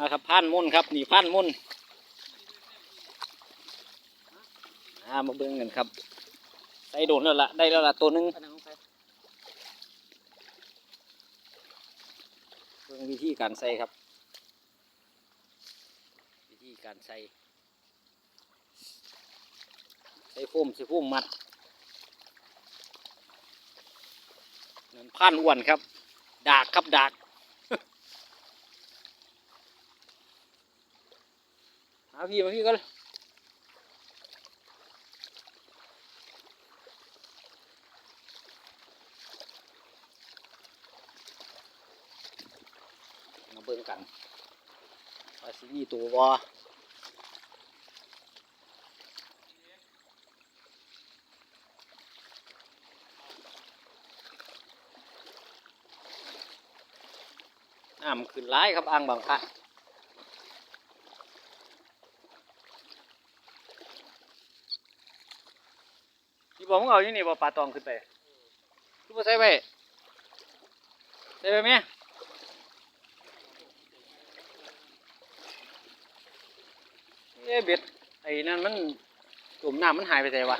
มาครับพันมุ่นครับนี่พันมุ่นอ่ามาเบิ่งกันครับใส่โดนแล้วล่ะได้แล้วล่ะตัวหนึงอันนั้นของใครเบิ่งวิธีการใส่ครับ วิธีการใส่ใส่โฟมใส่โฟมมัดนั่นพันอ้วนครับดากครับดากาพี่มาพี่ก็เลยมาเบิ่งกันว่าสิมีตัวบ่น้ำขึ้นร้ายครับอ่างบางพระ บอกมึงเอาอยู่นี่บ่ปลาตองขึ้นไปคือบ่ใส่ไปใส่ไปไหมเอ๊ะเบ็ดไอ้นั่นมันจุ่มน้ำมันหายไปไหนวะ